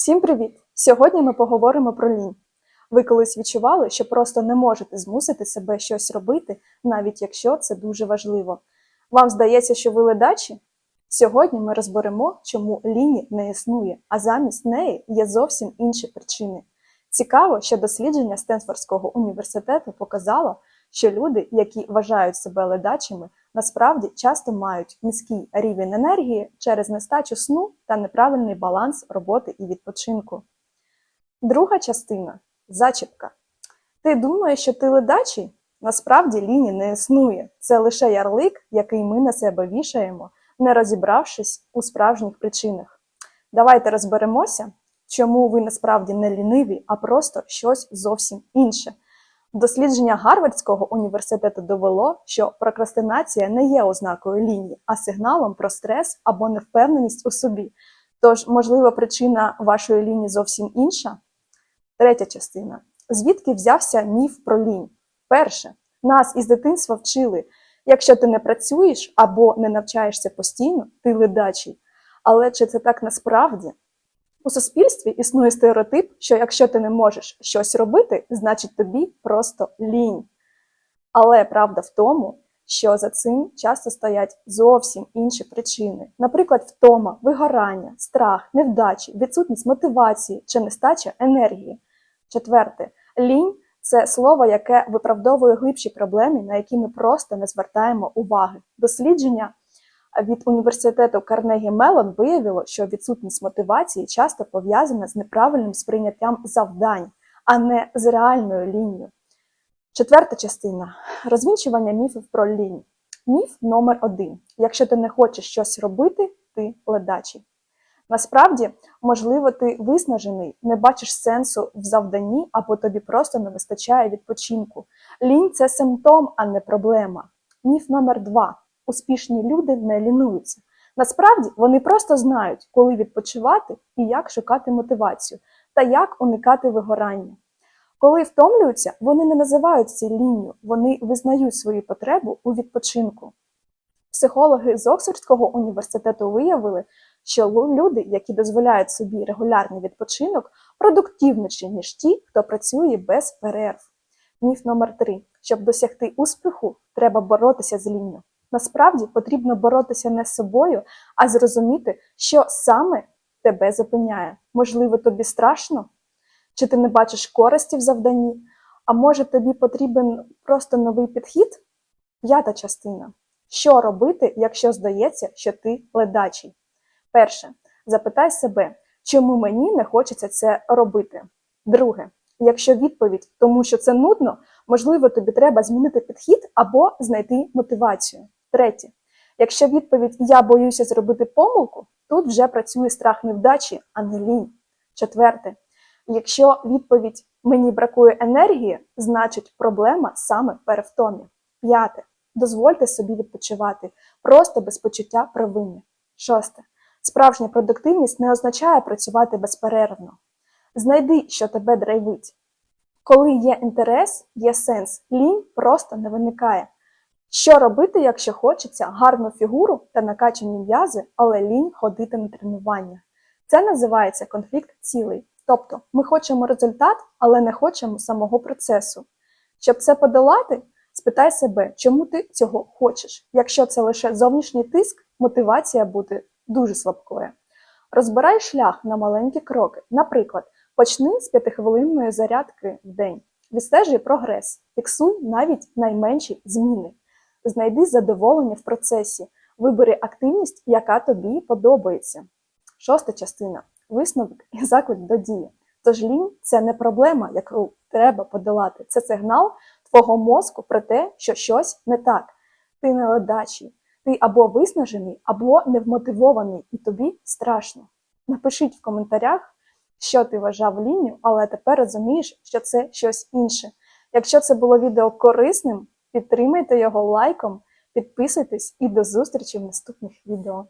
Всім привіт! Сьогодні ми поговоримо про лінь. Ви колись відчували, що просто не можете змусити себе щось робити, навіть якщо це дуже важливо. Вам здається, що ви ледачі? Сьогодні ми розберемо, чому ліні не існує, а замість неї є зовсім інші причини. Цікаво, що дослідження Стенфордського університету показало, що люди, які вважають себе ледачими, насправді часто мають низький рівень енергії через нестачу сну та неправильний баланс роботи і відпочинку. Друга частина зачіпка. Ти думаєш, що ти ледачий? Насправді ліні не існує. Це лише ярлик, який ми на себе вішаємо, не розібравшись у справжніх причинах. Давайте розберемося, чому ви насправді не ліниві, а просто щось зовсім інше. Дослідження Гарвардського університету довело, що прокрастинація не є ознакою лінії, а сигналом про стрес або невпевненість у собі. Тож, можливо, причина вашої лінії зовсім інша. Третя частина. Звідки взявся міф про лінь? Перше, нас із дитинства вчили, якщо ти не працюєш або не навчаєшся постійно, ти ледачий. Але чи це так насправді? У суспільстві існує стереотип, що якщо ти не можеш щось робити, значить тобі просто лінь. Але правда в тому, що за цим часто стоять зовсім інші причини, наприклад, втома, вигорання, страх, невдачі, відсутність мотивації чи нестача енергії. Четверте, лінь це слово, яке виправдовує глибші проблеми, на які ми просто не звертаємо уваги. Дослідження від університету Карнегі Мелон виявило, що відсутність мотивації часто пов'язана з неправильним сприйняттям завдань, а не з реальною лінією. Четверта частина розвінчування міфів про лінь. Міф номер один: якщо ти не хочеш щось робити, ти ледачий. Насправді, можливо, ти виснажений, не бачиш сенсу в завданні, або тобі просто не вистачає відпочинку. Лінь це симптом, а не проблема. Міф номер два: успішні люди не лінуються. Насправді вони просто знають, коли відпочивати і як шукати мотивацію, та як уникати вигорання. Коли втомлюються, вони не називають це лінню, вони визнають свою потребу у відпочинку. Психологи з Оксфордського університету виявили, що люди, які дозволяють собі регулярний відпочинок, продуктивніші, ніж ті, хто працює без перерв. Міф номер три: щоб досягти успіху, треба боротися з лінню. Насправді потрібно боротися не з собою, а зрозуміти, що саме тебе зупиняє. Можливо, тобі страшно? Чи ти не бачиш користі в завданні? А може тобі потрібен просто новий підхід? П'ята частина. Що робити, якщо здається, що ти ледачий? Перше, запитай себе, чому мені не хочеться це робити. Друге, якщо відповідь тому, що це нудно, можливо, тобі треба змінити підхід або знайти мотивацію. Третє, якщо відповідь Я боюся зробити помилку, тут вже працює страх невдачі, а не лінь. Четверте, якщо відповідь Мені бракує енергії, значить проблема саме перевтомі. П'яте. Дозвольте собі відпочивати, просто без почуття провини. Шосте. Справжня продуктивність не означає працювати безперервно. Знайди, що тебе драйвить. Коли є інтерес, є сенс, лінь просто не виникає. Що робити, якщо хочеться гарну фігуру та накачані м'язи, але лінь ходити на тренування? Це називається конфлікт цілей. Тобто ми хочемо результат, але не хочемо самого процесу. Щоб це подолати, спитай себе, чому ти цього хочеш. Якщо це лише зовнішній тиск, мотивація буде дуже слабкою. Розбирай шлях на маленькі кроки. Наприклад, почни з п'ятихвилинної зарядки в день. Відстежуй прогрес, фіксуй навіть найменші зміни. Знайди задоволення в процесі, вибери активність, яка тобі подобається. Шоста частина висновок і заклик до дії. Тож лінь це не проблема, яку треба подолати. Це сигнал твого мозку про те, що щось не так. Ти не ледачий, ти або виснажений, або невмотивований, і тобі страшно. Напишіть в коментарях, що ти вважав лінію, але тепер розумієш, що це щось інше. Якщо це було відео корисним, підтримайте його лайком, підписуйтесь і до зустрічі в наступних відео.